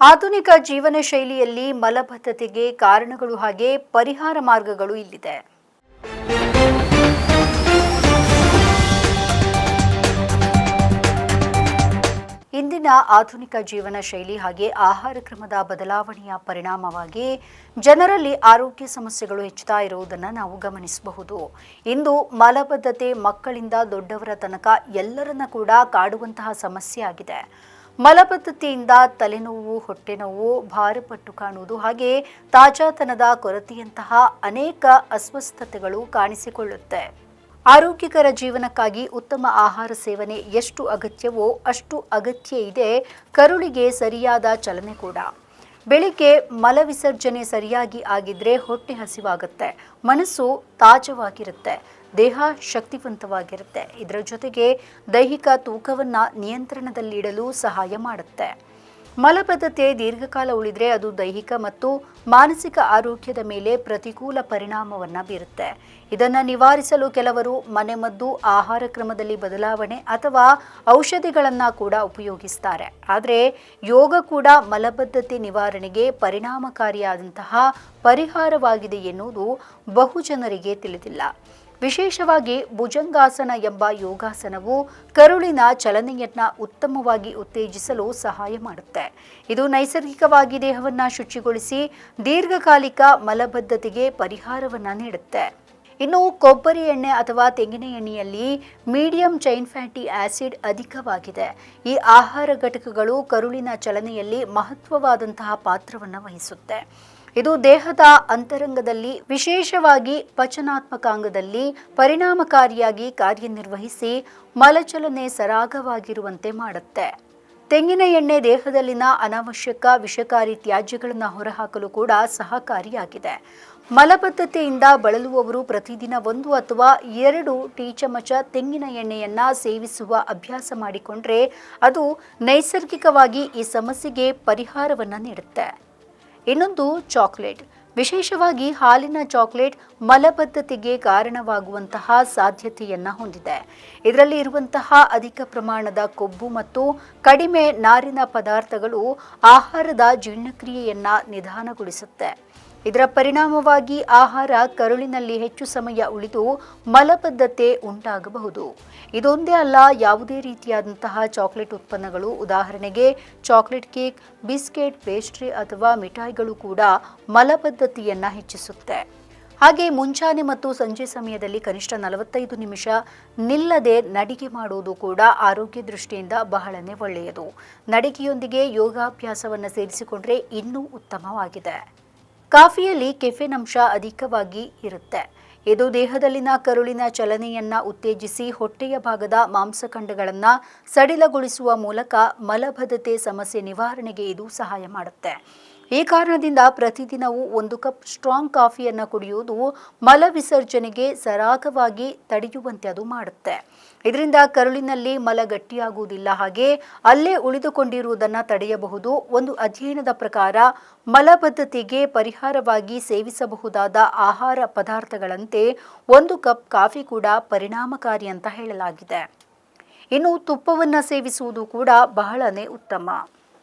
ಆಧುನಿಕ ಜೀವನ ಶೈಲಿಯಲ್ಲಿ ಮಲಬದ್ಧತೆಗೆ ಕಾರಣಗಳು ಹಾಗೆ ಪರಿಹಾರ ಮಾರ್ಗಗಳು ಇಲ್ಲಿದೆ. ಇಂದಿನ ಆಧುನಿಕ ಜೀವನ ಶೈಲಿ ಹಾಗೆ ಆಹಾರ ಕ್ರಮದ ಬದಲಾವಣೆಯ ಪರಿಣಾಮವಾಗಿ ಜನರಲ್ಲಿ ಆರೋಗ್ಯ ಸಮಸ್ಯೆಗಳು ಹೆಚ್ಚುತ್ತಾ ಇರುವುದನ್ನು ನಾವು ಗಮನಿಸಬಹುದು. ಇಂದು ಮಲಬದ್ಧತೆ ಮಕ್ಕಳಿಂದ ದೊಡ್ಡವರ ತನಕ ಎಲ್ಲರನ್ನ ಕೂಡ ಕಾಡುವಂತಹ ಸಮಸ್ಯೆ ಆಗಿದೆ. ಮಲಬದ್ಧತೆಯಿಂದ ತಲೆನೋವು, ಹೊಟ್ಟೆನೋವು ಭಾರಪಟ್ಟು ಕಾಣುವುದು. ಹಾಗೆ ತಾಜಾತನದ ಕೊರತೆಯಂತಹ ಅನೇಕ ಅಸ್ವಸ್ಥತೆಗಳು ಕಾಣಿಸಿಕೊಳ್ಳುತ್ತೆ. ಆರೋಗ್ಯಕರ ಜೀವನಕ್ಕಾಗಿ ಉತ್ತಮ ಆಹಾರ ಸೇವನೆ ಎಷ್ಟು ಅಗತ್ಯವೋ ಅಷ್ಟು ಅಗತ್ಯ ಇದೆ. ಕರುಳಿಗೆ ಸರಿಯಾದ ಚಲನೆ ಕೂಡ. ಬೆಳಿಗ್ಗೆ ಮಲವಿಸರ್ಜನೆ ಸರಿಯಾಗಿ ಆಗಿದ್ರೆ ಹೊಟ್ಟೆ ಹಸಿವಾಗುತ್ತೆ, ಮನಸ್ಸು ತಾಜವಾಗಿರುತ್ತೆ, ದೇಹ ಶಕ್ತಿವಂತವಾಗಿರುತ್ತೆ. ಇದರ ಜೊತೆಗೆ ದೈಹಿಕ ತೂಕವನ್ನು ನಿಯಂತ್ರಣದಲ್ಲಿಡಲು ಸಹಾಯ ಮಾಡುತ್ತೆ. ಮಲಬದ್ಧತೆ ದೀರ್ಘಕಾಲ ಉಳಿದ್ರೆ ಅದು ದೈಹಿಕ ಮತ್ತು ಮಾನಸಿಕ ಆರೋಗ್ಯದ ಮೇಲೆ ಪ್ರತಿಕೂಲ ಪರಿಣಾಮವನ್ನು ಬೀರುತ್ತೆ. ಇದನ್ನು ನಿವಾರಿಸಲು ಕೆಲವರು ಮನೆಮದ್ದು ಆಹಾರ ಕ್ರಮದಲ್ಲಿ ಬದಲಾವಣೆ ಅಥವಾ ಔಷಧಿಗಳನ್ನು ಕೂಡ ಉಪಯೋಗಿಸ್ತಾರೆ. ಆದರೆ ಯೋಗ ಕೂಡ ಮಲಬದ್ಧತೆ ನಿವಾರಣೆಗೆ ಪರಿಣಾಮಕಾರಿಯಾದಂತಹ ಪರಿಹಾರವಾಗಿದೆ ಎನ್ನುವುದು ಬಹುಜನರಿಗೆ ತಿಳಿದಿಲ್ಲ. ವಿಶೇಷವಾಗಿ ಭುಜಂಗಾಸನ ಎಂಬ ಯೋಗಾಸನವು ಕರುಳಿನ ಚಲನೆಯನ್ನ ಉತ್ತಮವಾಗಿ ಉತ್ತೇಜಿಸಲು ಸಹಾಯ ಮಾಡುತ್ತೆ. ಇದು ನೈಸರ್ಗಿಕವಾಗಿ ದೇಹವನ್ನು ಶುಚಿಗೊಳಿಸಿ ದೀರ್ಘಕಾಲಿಕ ಮಲಬದ್ಧತೆಗೆ ಪರಿಹಾರವನ್ನು ನೀಡುತ್ತೆ. ಇನ್ನು ಕೊಬ್ಬರಿ ಎಣ್ಣೆ ಅಥವಾ ತೆಂಗಿನ ಎಣ್ಣೆಯಲ್ಲಿ ಮೀಡಿಯಂ ಚೈನ್ ಫ್ಯಾಟಿ ಆಸಿಡ್ ಅಧಿಕವಾಗಿದೆ. ಈ ಆಹಾರ ಘಟಕಗಳು ಕರುಳಿನ ಚಲನೆಯಲ್ಲಿ ಮಹತ್ವವಾದಂತಹ ಪಾತ್ರವನ್ನು ವಹಿಸುತ್ತೆ. ಇದು ದೇಹದ ಅಂತರಂಗದಲ್ಲಿ ವಿಶೇಷವಾಗಿ ಪಚನಾತ್ಮಕಾಂಗದಲ್ಲಿ ಪರಿಣಾಮಕಾರಿಯಾಗಿ ಕಾರ್ಯನಿರ್ವಹಿಸಿ ಮಲಚಲನೆ ಸರಾಗವಾಗಿರುವಂತೆ ಮಾಡುತ್ತೆ. ತೆಂಗಿನ ಎಣ್ಣೆ ದೇಹದಲ್ಲಿನ ಅನಾವಶ್ಯಕ ವಿಷಕಾರಿ ತ್ಯಾಜ್ಯಗಳನ್ನು ಹೊರಹಾಕಲು ಕೂಡ ಸಹಕಾರಿಯಾಗಿದೆ. ಮಲಬದ್ಧತೆಯಿಂದ ಬಳಲುವವರು ಪ್ರತಿದಿನ ಒಂದು ಅಥವಾ ಎರಡು ಟೀ ಚಮಚ ತೆಂಗಿನ ಎಣ್ಣೆಯನ್ನು ಸೇವಿಸುವ ಅಭ್ಯಾಸ ಮಾಡಿಕೊಂಡ್ರೆ ಅದು ನೈಸರ್ಗಿಕವಾಗಿ ಈ ಸಮಸ್ಯೆಗೆ ಪರಿಹಾರವನ್ನು ನೀಡುತ್ತೆ. ಇನ್ನೊಂದು ಚಾಕ್ಲೇಟ್. ವಿಶೇಷವಾಗಿ ಹಾಲಿನ ಚಾಕ್ಲೇಟ್ ಮಲಬದ್ಧತೆಗೆ ಕಾರಣವಾಗುವಂತಹ ಸಾಧ್ಯತೆಯನ್ನ ಹೊಂದಿದೆ. ಇದರಲ್ಲಿ ಇರುವಂತಹ ಅಧಿಕ ಪ್ರಮಾಣದ ಕೊಬ್ಬು ಮತ್ತು ಕಡಿಮೆ ನಾರಿನ ಪದಾರ್ಥಗಳು ಆಹಾರದ ಜೀರ್ಣಕ್ರಿಯೆಯನ್ನ ನಿಧಾನಗೊಳಿಸುತ್ತೆ. ಇದರ ಪರಿಣಾಮವಾಗಿ ಆಹಾರ ಕರುಳಿನಲ್ಲಿ ಹೆಚ್ಚು ಸಮಯ ಉಳಿದು ಮಲಬದ್ಧತೆ ಉಂಟಾಗಬಹುದು. ಇದೊಂದೇ ಅಲ್ಲ, ಯಾವುದೇ ರೀತಿಯಾದಂತಹ ಚಾಕ್ಲೇಟ್ ಉತ್ಪನ್ನಗಳು, ಉದಾಹರಣೆಗೆ ಚಾಕ್ಲೇಟ್ ಕೇಕ್, ಬಿಸ್ಕೆಟ್, ಪೇಸ್ಟ್ರಿ ಅಥವಾ ಮಿಠಾಯಿಗಳು ಕೂಡ ಮಲಬದ್ಧತೆಯನ್ನು ಹೆಚ್ಚಿಸುತ್ತೆ. ಹಾಗೆ ಮುಂಚಾನೆ ಮತ್ತು ಸಂಜೆ ಸಮಯದಲ್ಲಿ ಕನಿಷ್ಠ ನಲವತ್ತೈದು ನಿಮಿಷ ನಿಲ್ಲದೆ ನಡಿಗೆ ಮಾಡುವುದು ಕೂಡ ಆರೋಗ್ಯ ದೃಷ್ಟಿಯಿಂದ ಬಹಳನೇ ಒಳ್ಳೆಯದು. ನಡಿಗೆಯೊಂದಿಗೆ ಯೋಗಾಭ್ಯಾಸವನ್ನು ಸೇರಿಸಿಕೊಂಡ್ರೆ ಇನ್ನೂ ಉತ್ತಮವಾಗಿದೆ. ಕಾಫಿಯಲ್ಲಿ ಕೆಫೆನ್ ಅಂಶ ಅಧಿಕವಾಗಿ ಇರುತ್ತೆ. ಇದು ದೇಹದಲ್ಲಿನ ಕರುಳಿನ ಚಲನೆಯನ್ನ ಉತ್ತೇಜಿಸಿ ಹೊಟ್ಟೆಯ ಭಾಗದ ಮಾಂಸಖಂಡಗಳನ್ನು ಸಡಿಲಗೊಳಿಸುವ ಮೂಲಕ ಮಲಬದ್ಧತೆ ಸಮಸ್ಯೆ ನಿವಾರಣೆಗೆ ಇದು ಸಹಾಯ ಮಾಡುತ್ತೆ. ಈ ಕಾರಣದಿಂದ ಪ್ರತಿದಿನವೂ ಒಂದು ಕಪ್ ಸ್ಟ್ರಾಂಗ್ ಕಾಫಿಯನ್ನು ಕುಡಿಯುವುದು ಮಲ ವಿಸರ್ಜನೆಗೆ ಸರಾಗವಾಗಿ ತಡೆಯುವಂತೆ ಅದು ಮಾಡುತ್ತೆ. ಇದರಿಂದ ಕರುಳಿನಲ್ಲಿ ಮಲ ಗಟ್ಟಿಯಾಗುವುದಿಲ್ಲ. ಹಾಗೆ ಅಲ್ಲೇ ಉಳಿದುಕೊಂಡಿರುವುದನ್ನು ತಡೆಯಬಹುದು. ಒಂದು ಅಧ್ಯಯನದ ಪ್ರಕಾರ ಮಲಬದ್ಧತೆಗೆ ಪರಿಹಾರವಾಗಿ ಸೇವಿಸಬಹುದಾದ ಆಹಾರ ಪದಾರ್ಥಗಳಂತೆ ಒಂದು ಕಪ್ ಕಾಫಿ ಕೂಡ ಪರಿಣಾಮಕಾರಿ ಅಂತ ಹೇಳಲಾಗಿದೆ. ಇನ್ನು ತುಪ್ಪವನ್ನು ಸೇವಿಸುವುದು ಕೂಡ ಬಹಳನೇ ಉತ್ತಮ.